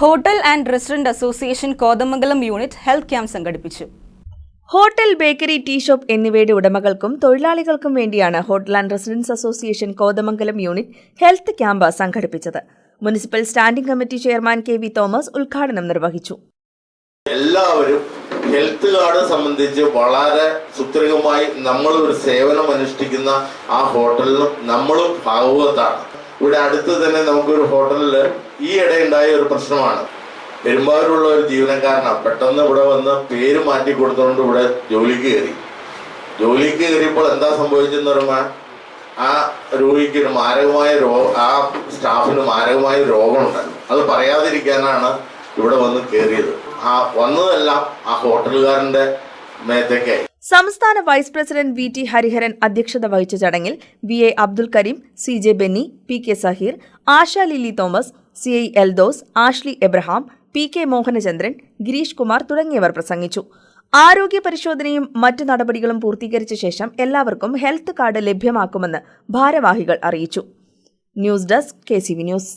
Hotel and restaurant association Kothamangalam unit health camp സംഘടിപ്പിച്ചു. Hotel bakery tea shop എന്നിവയുടെ ഉടമകൾക്കും തൊഴിലാളികൾക്കും വേണ്ടിയാണ് hotel and residence association Kothamangalam unit health camp സംഘടിപ്പിച്ചത്. Municipal standing committee chairman K V Thomas ഉദ്ഘാടനം നിർവഹിച്ചു. എല്ലാവരും ഹെൽത്ത് കാർഡ് സംബന്ധിച്ച് വളരെ സുത്രികമായി നമ്മൾ ഒരു സേവനം അനുഷ്ഠിക്കുന്ന ആ ഹോട്ടലിലും നമ്മളും ഭാഗവത്താണ് ഇവിടെ അടുത്ത് തന്നെ നമുക്കൊരു ഹോട്ടലിൽ ഈ ഉണ്ടായ ഒരു പ്രശ്നമാണ്. പെരുമ്പാവൂരുള്ള ഒരു ജീവനക്കാരനാണ് പെട്ടെന്ന് ഇവിടെ വന്ന് പേര് മാറ്റി കൊടുത്തുകൊണ്ട് ഇവിടെ ജോലിക്ക് കയറി. ജോലിക്ക് കയറിയപ്പോൾ എന്താ സംഭവിച്ചെന്ന് പറയുമ്പോൾ ആ രോഗിക്ക് ഒരു മാരകമായ രോഗ ആ സ്റ്റാഫിന് മാരകമായ രോഗമുണ്ടായിരുന്നു അത് പറയാതിരിക്കാനാണ് ഇവിടെ വന്ന് കയറിയത്. ആ വന്നതെല്ലാം ആ ഹോട്ടലുകാരന്റെ മേത്തേക്കായി സംസ്ഥാന vice president V T Hariharan അധ്യക്ഷത വഹിച്ച ചടങ്ങിൽ V A Abdul Kareem C J Benny P K Saheer Asha Lilly Thomas C I Eldhose Ashley Abraham P K Mohanachandran Girish Kumar തുടങ്ങിയവർ പ്രസംഗിച്ചു. ആരോഗ്യ പരിശോധനയും മറ്റു നടപടികളും പൂർത്തീകരിച്ച ശേഷം എല്ലാവർക്കും ഹെൽത്ത് കാർഡ് ലഭ്യമാക്കുമെന്ന് ഭാരവാഹികൾ അറിയിച്ചു. News desk K news.